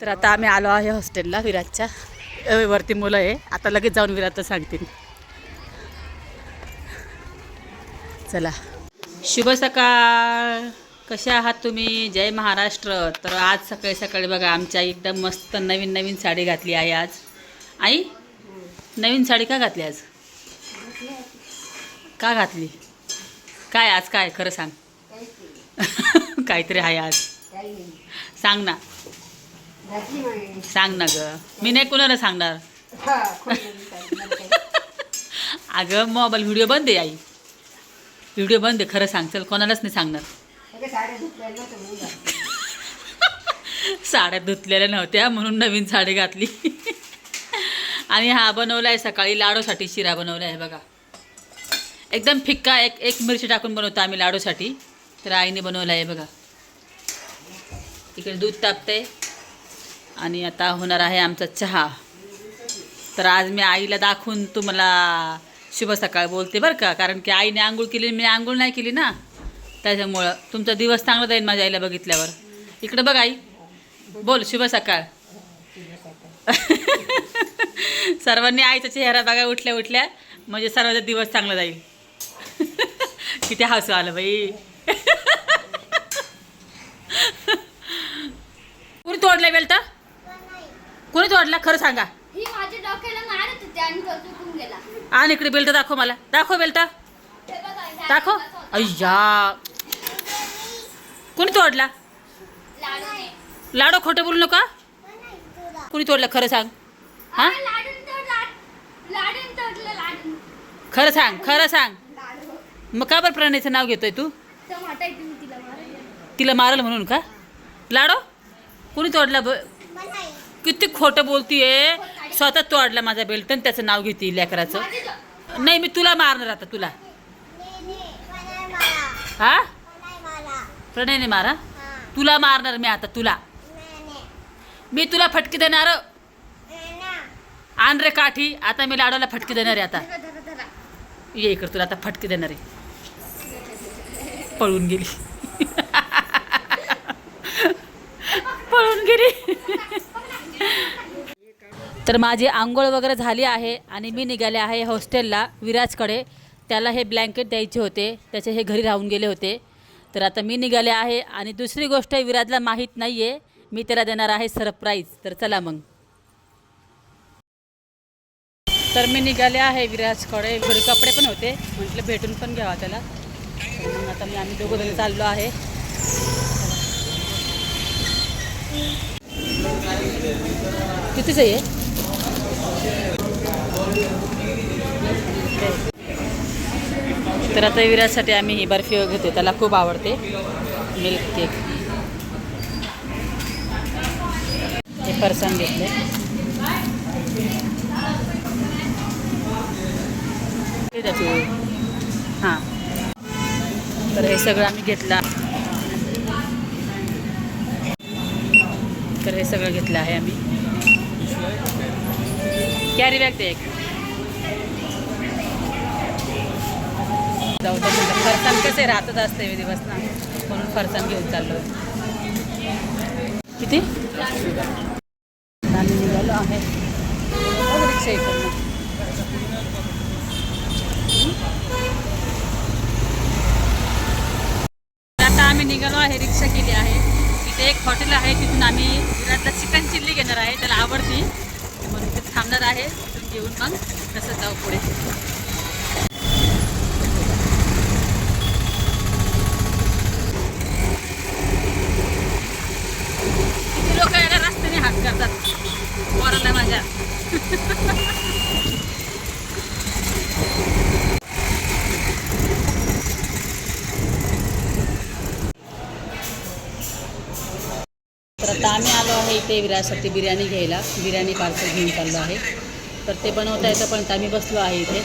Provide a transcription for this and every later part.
तर आता आम्ही आलो आहे हॉस्टेलला विराटच्या. वरती मुलं आहे. आता लगेच जाऊन विराट सांगतील. चला. शुभ सकाळ. कसे आहात तुम्ही? जय महाराष्ट्र. तर आज सकाळी सकाळी बघा आमच्या एकदम मस्त नवीन नवीन साडी घातली आहे आज. आई नवीन साडी का घातली आज? का घातली? काय आज काय? खरं सांग. काहीतरी आहे आज. सांग ना. सांग ना ग. मी नाही कोणाला सांगणार. अगं मोबाईल व्हिडिओ बंद आहे आई. व्हिडिओ बंद आहे खरं सांग. चल कोणालाच नाही सांगणार. साड्या धुतलेल्या नव्हत्या म्हणून नवीन साडी घातली. आणि हा बनवला आहे सकाळी लाडूसाठी शिरा बनवला आहे बघा. एकदम फिक्का एक एक मिरची टाकून बनवतो आम्ही लाडूसाठी. तर आईने बनवला आहे बघा. इकडे दूध तापते आणि आता होणार आहे आमचा चहा. तर आज मी आईला दाखवून तुम्हाला शुभ सकाळ बोलते बरं का कारण की आईने आंघोळ केली मी आंघोळ नाही केली ना. त्याच्यामुळं तुमचा दिवस चांगला जाईल माझ्या आईला बघितल्यावर. इकडं बघ आई. बोल शुभ सकाळ. सर्वांनी आईचा चेहरा बघा उठल्या उठल्या. म्हणजे सर्वांचा दिवस चांगला जाईल. किती हसू आलं बाई. कुणी तोडलं तर? कुणी तोडला खरं सांगा. ही माझ्या डोक्याला मारत होती आणि तो चुकून गेला. आणि इकडे बेल्ट दाखव मला. दाखव बेल्ट. हे बघा, दाखव. होता. अय्या. कुणी तोडला लाडूने. लाडो खोटं बोलू नका. कुणी तोडला खरं सांग. हा? अरे, लाडून तोड, लाड- लाडून तोडलं, लाडून. खरं सांग खरं सांग. मग का बरं प्रणयचं नाव घेतोय तू? तर म्हटायचं मी तिला मारायला. तिला मारल म्हणून का? लाडो? कुणी तोडला ब किती खोटं बोलतीये? स्वतः तोडला माझा बेल्ट आणि त्याचं नाव घेते लेकराचं. नाही मी तुला मारणार आता तुला. हा? प्रणयने मारा? तुला मारणार मी आता तुला. मी तुला फटकी देणार. आण रे काठी आता मी लाडोला फटकी देणार आहे आता. ये इकडे तुला आता फटकी देणार आहे. पळून गेली. पळून गेली. तर माझी आंघोळ वगैरे झाली आहे आणि मी निघाले आहे हॉस्टेलला विराजकडे. त्याला हे ब्लँकेट द्यायचे होते. त्याचे हे घरी राहून गेले होते. तर आता मी निघाले आहे आणि दुसरी गोष्ट विराजला माहीत नाही आहे मी त्याला देणार आहे सरप्राईज. तर चला मग. तर मी निघाले आहे विराजकडे. घरी कपडे पण होते. म्हटलं भेटून पण घ्यावा त्याला. मग आता मी आम्ही दोघं चाललो आहे. कितीच आहे? तर आता विराजसाठी आम्ही ही बर्फी घेतो त्याला खूप आवडते. मिल्क केक हे फरसाण घेतले हां. तर हे सगळं आम्ही घेतलं तर हे सगळं घेतलं आहे आम्ही. कॅरी बॅग ते एक. जाऊ दे म्हटलं फरसाण कसे राहतच असते दिवस ना. म्हणून फरसाण घेऊन चाललो. किती? आम्ही निघालो आहे. रिक्षा इकडनं. आता आम्ही निघालो आहे रिक्षा केली आहे. तिथे एक हॉटेल आहे तिथून आम्ही विराटला चिकन चिल्ली घेणार आहे त्याला आवडती. मग तिथे थांबणार आहे. तिथून घेऊन मग तसं जाऊ पुढे. किती लोक येणार रस्त्याने हात करतात. पोराला माझ्या. आता आम्ही आलो आहे इथे विरासाठी बिर्याणी घ्यायला. बिर्याणी पार्सल घेऊन चाललो आहे. तर ते बनवता येतं पण आम्ही बसलो आहे इथे.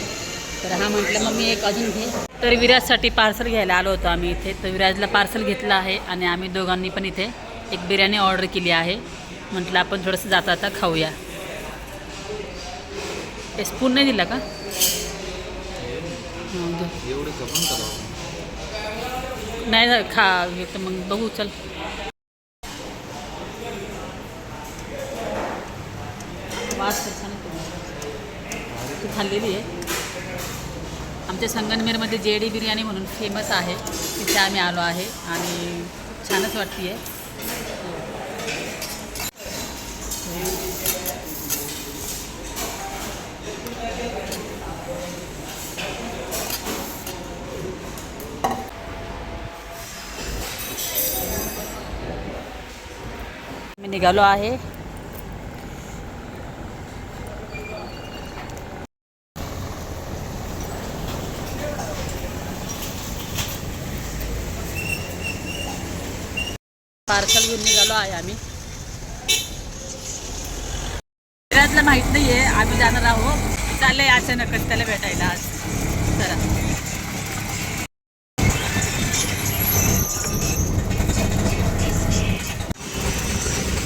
तर हा म्हटलं मग मी एक अजून घे. तर विराजसाठी पार्सल घ्यायला आलो होतो आम्ही इथे. तर विराजला पार्सल घेतलं आहे आणि आम्ही दोघांनी पण इथे एक बिर्याणी ऑर्डर केली आहे. म्हटलं आपण थोडंसं जाता आता खाऊया. हे स्पून नाही दिला का? नाही खा मग बघू चल. खाल्लेली आहे. आमच्या संगनमेरमध्ये जे डी बिर्याणी म्हणून फेमस आहे. तिथे आम्ही आलो आहे आणि छानच वाटते आहे मी निघालो आहे. पार्सल घेऊन निघालो आहे आम्ही. घरातलं माहीत आहे आम्ही जाणार आहोत. चाललंय अचानक त्याला भेटायला आज. चला.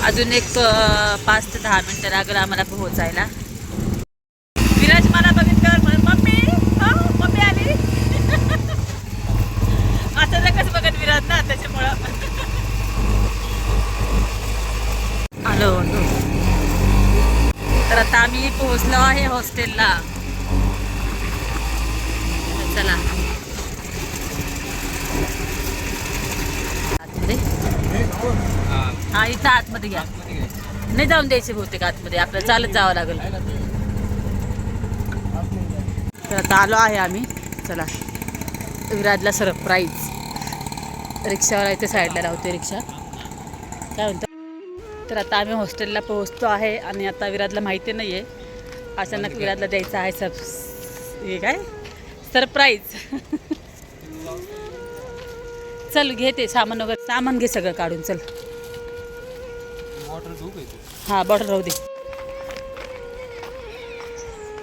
अजून एक पाच ते दहा मिनिटं लागेल आम्हाला पोहोचायला. विराज मला बघितल्यावर म्हणून मम्मी मम्मी आली. अचानकच बघत विराज ना त्याच्यामुळं आलो आलो तर आता आम्ही पोहोचलो आहे हॉस्टेलला. चला. आतमध्ये. हा इथं आतमध्ये घ्या. नाही जाऊन द्यायचे बहुतेक आतमध्ये आपल्याला चालत जावं लागेल. तर आता आलो आहे आम्ही. चला. विराजला सरप्राईज. रिक्षावाला इथे साईडला लावते रिक्षा. काय म्हणतो? तर आता आम्ही हॉस्टेलला पोहोचतो आहे आणि आता विराजला माहिती नाही आहे अचानक विराजला द्यायचं आहे सब हे काय? सरप्राईज चल घे ते सामान वगैरे. सामान घे सगळं काढून चल. हां बॉर्डर राहू दे.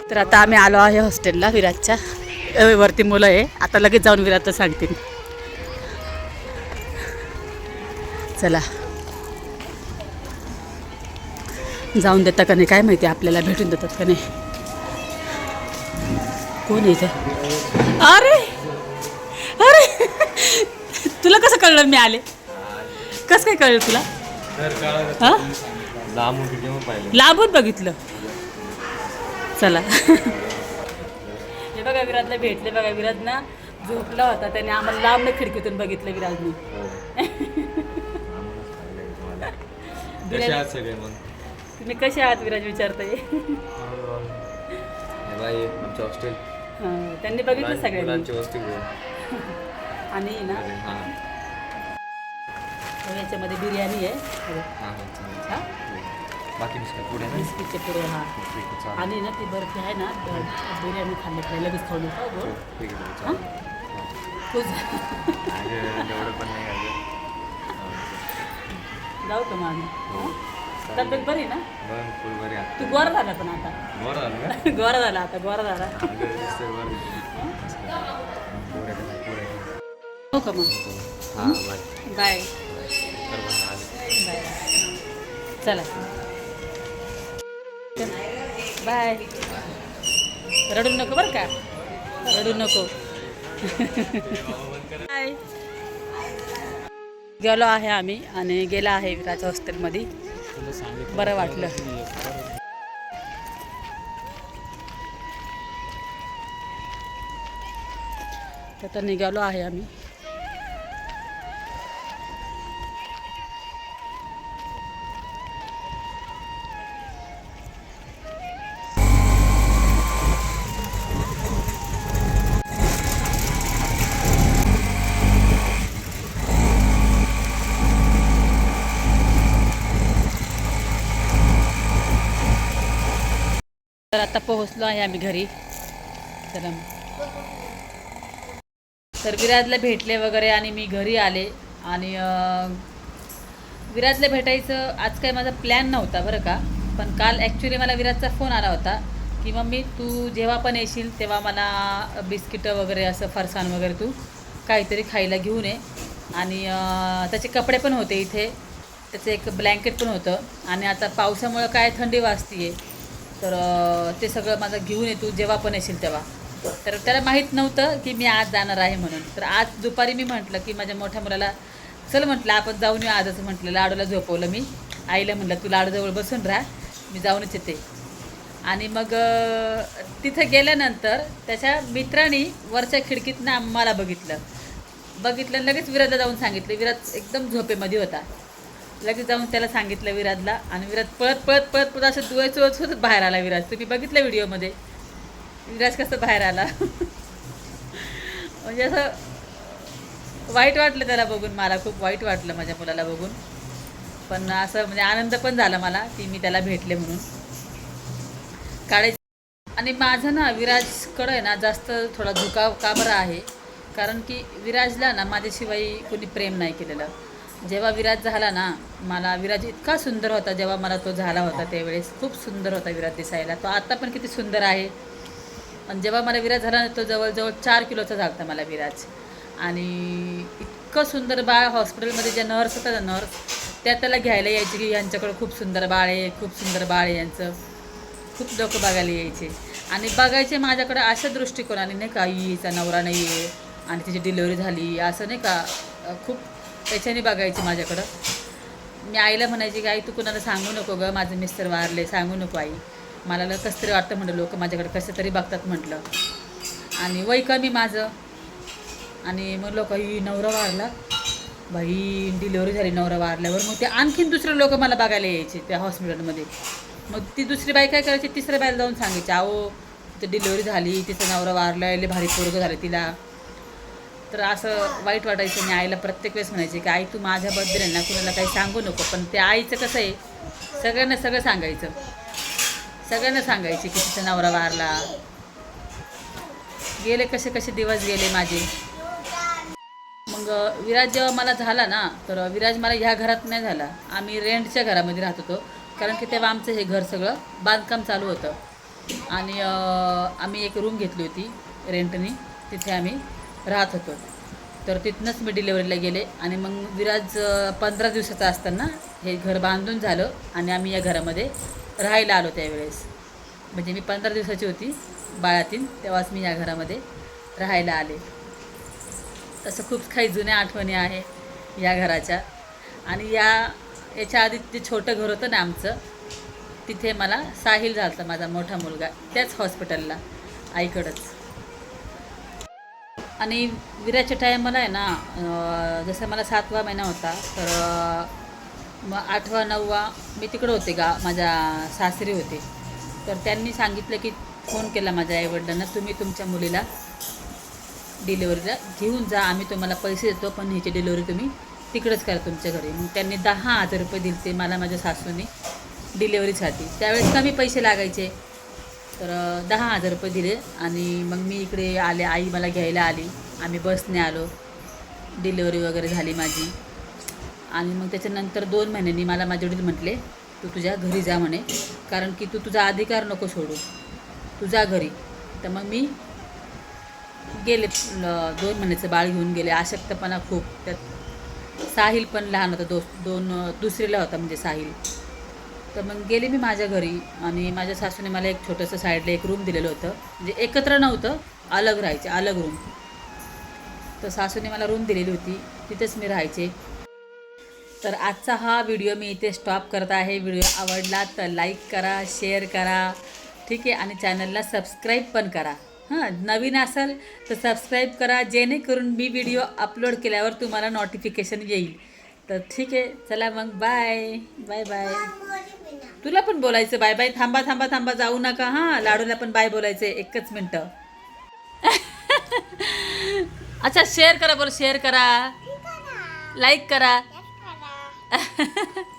तर आता आम्ही आलो आहे हॉस्टेलला विराजच्या वरती मुलं आहे. आता लगेच जाऊन विराजचं सांगते मी. चला. जाऊन देता का नाही? काय माहिती आपल्याला भेटून देतात का नाही? कोण इथं? अरे! अरे! तुला कसं कळलं मी आले? कसं काय कळलं तुला? हा? लांबून बघितलं. चला. हे बघा विराजला भेटले बघा. विराज ना झोपला होता. त्याने आम्हाला लांब खिडकीतून बघितलं विराजनी. तुम्ही कसे आहात विराज विचारताय? हे बाई आमचं हॉस्टेल हं, त्यांनी बघितलं सगळ्यांनी. मुलांची. आणि ना? हा. याच्यामध्ये बिर्याणी आहे. हा हा. हा? बाकी बिस्किट पुढे ना? बिस्किटचे पुढे हा. ठीक आहे चालेल. आणि ना ती बर्फी आहे ना ब- बिर्याणी खाल्ली लगेच खाऊ नका हो, गोड ठीक आहे हा? एवढं पण नाही अगं. जाऊ का मग आम्ही? हो. तब्येत बरी ना? बरं फुल बरी आहात तू गोरा झाला पण आता. बरं झालं का गोरा झाला आता गोरा झाला. अगं, दिसतंय बरं. हो? का मग? हा बाय. बाय. चला. बाय. रडू नको बरं का? रडू नको. बाय. गेलो आहे आम्ही आणि गेला आहे विराज हॉस्टेलमध्ये. बरं वाटलं. तर आता निघालो आहे आम्ही. तर आता पोहोचलो आहे आम्ही घरी. चला तर विराजला भेटले वगैरे आणि मी घरी आले. आणि विराजला भेटायचं आज काही माझा प्लॅन नव्हता बरं का. पण काल ॲक्च्युली मला विराजचा फोन आला होता की मम्मी तू जेव्हा पण येशील तेव्हा मला बिस्किटं वगैरे असं फरसाण वगैरे तू काहीतरी खायला घेऊन ये. आणि त्याचे कपडे पण होते इथे. त्याचं एक ब्लँकेट पण होतं. आणि आता पावसामुळं काय थंडी वाजतीये. तर ते सगळं माझं घेऊन ये तू जेव्हा पण येशील तेव्हा. तर त्याला माहीत नव्हतं की मी आज जाणार आहे म्हणून. तर आज दुपारी मी म्हटलं की माझ्या मोठ्या मुलाला चल म्हटलं आपण जाऊन येऊ आजच म्हटलं. लाडूला झोपवलं मी. आईला म्हटलं तू लाडूजवळ बसून राहा. मी जाऊनच येते. आणि मग तिथं गेल्यानंतर त्याच्या मित्राने वरच्या खिडकीतनं आम्हाला बघितलं. बघितलं लगेच विराजला जाऊन सांगितलं. विराज एकदम झोपेमध्ये होता. लगेच जाऊन त्याला सांगितलं विराजला. आणि विराज पळत पळत पळत पळत असं दुवे चोळत बाहेर आला विराज. तुम्ही बघितलं व्हिडिओमध्ये? विराज कसं बाहेर आला? म्हणजे असं वाईट वाटलं त्याला बघून मला खूप वाईट वाटलं माझ्या मुलाला बघून. पण असं म्हणजे आनंद पण झाला मला की मी त्याला भेटले म्हणून. काळे आणि माझं ना विराजकडं आहे ना जास्त थोडा झुकाव का बरं आहे? कारण की विराजला ना माझ्याशिवाय कोणी प्रेम नाही केलेलं. जेव्हा विराज झाला ना मला विराज इतका सुंदर होता जेव्हा मला तो झाला होता त्यावेळेस. खूप सुंदर होता विराज दिसायला. तो आत्ता पण किती सुंदर आहे. आणि जेव्हा मला विराज झाला ना तो जवळजवळ चार किलोचा झाला होता मला विराज. आणि इतकं सुंदर बाळ हॉस्पिटलमध्ये ज्या नर्स होत्या ना नर्स त्या त्याला घ्यायला यायचे की यांच्याकडं खूप सुंदर बाळ आहे खूप सुंदर बाळ आहे यांचं. खूप लोक बघायला यायचे. आणि बघायचे माझ्याकडे अशा दृष्टिकोनाने नाही का हिचा नवरा नाही आहे आणि तिची डिलिव्हरी झाली. असं नाही का खूप त्याच्याने बघायची माझ्याकडं. मी आईला म्हणायची की आई तू कुणाला सांगू नको गं? माझे मिस्टर वारले सांगू नको आई. मला ल- कसं तरी वाटतं म्हटलं लोक माझ्याकडे कसं तरी बघतात म्हटलं. आणि वय कमी माझं. आणि मग लोक ही नवरा वारला. बाई डिलिव्हरी झाली नवरा वारल्यावर. मग ते आणखीन दुसरे लोक मला बघायला यायचे त्या हॉस्पिटलमध्ये. मग ती दुसरी बाई काय करायची? तिसऱ्या बाईला जाऊन सांगायची अहो तिथं डिलिव्हरी झाली तिचं नवरा वारलं लय भारी पोरगं झालं तिला. तर असं वाईट वाटायचं आणि आईला प्रत्येक वेळेस म्हणायचे की आई तू माझ्याबद्दल आहे ना कुणाला काही सांगू नको. पण ते आईचं कसं आहे सगळ्यांना सगळं सांगायचं. सगळ्यांना सांगायचे की तिचा नवरा वारला. गेले कसे कसे दिवस गेले माझे. मग विराज जेव्हा मला झाला ना तर विराज मला ह्या घरात नाही झाला. आम्ही रेंटच्या घरामध्ये राहत होतो. कारण की तेव्हा आमचं हे घर सगळं बांधकाम चालू होतं. आणि आम्ही एक रूम घेतली होती रेंटनी. तिथे आम्ही राहत होतो. तर तिथनंच मी डिलेवरीला गेले आणि मग विराज पंधरा दिवसाचा असताना हे घर बांधून झालं आणि आम्ही या घरामध्ये राहायला आलो त्यावेळेस. म्हणजे मी पंधरा दिवसाची होती बाळातीन तेव्हाच मी या घरामध्ये राहायला आले. तसं खूप काही जुन्या आठवणी आहे या घराच्या. आणि या याच्या आधी जे छोटं घर होतं ना आमचं तिथे मला साहिल झाला होता माझा मोठा मुलगा त्याच हॉस्पिटलला आईकडंच. आणि विराच्या टायमाला आहे ना जसं मला सातवा महिना होता तर मग आठवा नववा मी तिकडं होते गा माझ्या सासरी होते. तर त्यांनी सांगितलं की फोन केला माझ्या आईवडिलांना तुम्ही तुमच्या मुलीला डिलिव्हरीला घेऊन जा आम्ही तुम्हाला पैसे देतो पण ह्याची डिलिव्हरी तुम्ही तिकडंच करा तुमच्या घरी. मग त्यांनी दहा हजार रुपये दिले ते मला माझ्या सासूने डिलेवरीसाठी त्यावेळेस कमी पैसे लागायचे. तर दहा हजार रुपये दिले आणि मग मी इकडे आले आई मला घ्यायला आली. आम्ही बसने आलो. डिलेवरी वगैरे झाली माझी. आणि मग त्याच्यानंतर दोन महिन्यांनी मला माझे वडील म्हटले तू तुझ्या घरी जा म्हणे. कारण की तू तुझा अधिकार नको सोडू. तुझ्या घरी. तर मग मी गेले दोन महिन्याचं बाळ घेऊन गेले. अशक्तपणा खूप. त्यात साहिल पण लहान होता दो दोन दुसरीला होता म्हणजे साहिल. तर मग गेले मी माझ्या घरी आणि माझ्या सासूने मला एक छोटंसं साईडला एक रूम दिलेलं होतं. म्हणजे एकत्र नव्हतं अलग राहायचे अलग रूम तर सासूने मला रूम दिलेली होती. तिथेच मी राहायचे. तर आजचा हा व्हिडिओ मी इथे स्टॉप करत आहे. व्हिडिओ आवडला तर लाईक करा शेअर करा. ठीक आहे? आणि चॅनलला सबस्क्राईब पण करा. हां नवीन असाल तर सबस्क्राईब करा. जेणेकरून मी व्हिडिओ अपलोड केल्यावर तुम्हाला नोटिफिकेशन येईल. तर ठीक आहे? चला मग बाय बाय बाय तुला पण बोलायचं बाय बाय थांबा थांबा थांबा जाऊ नका हां? लाडूला पण बाय बोलायचं एकच मिनटं. अच्छा शेअर करा बरं शेअर करा. लाईक करा.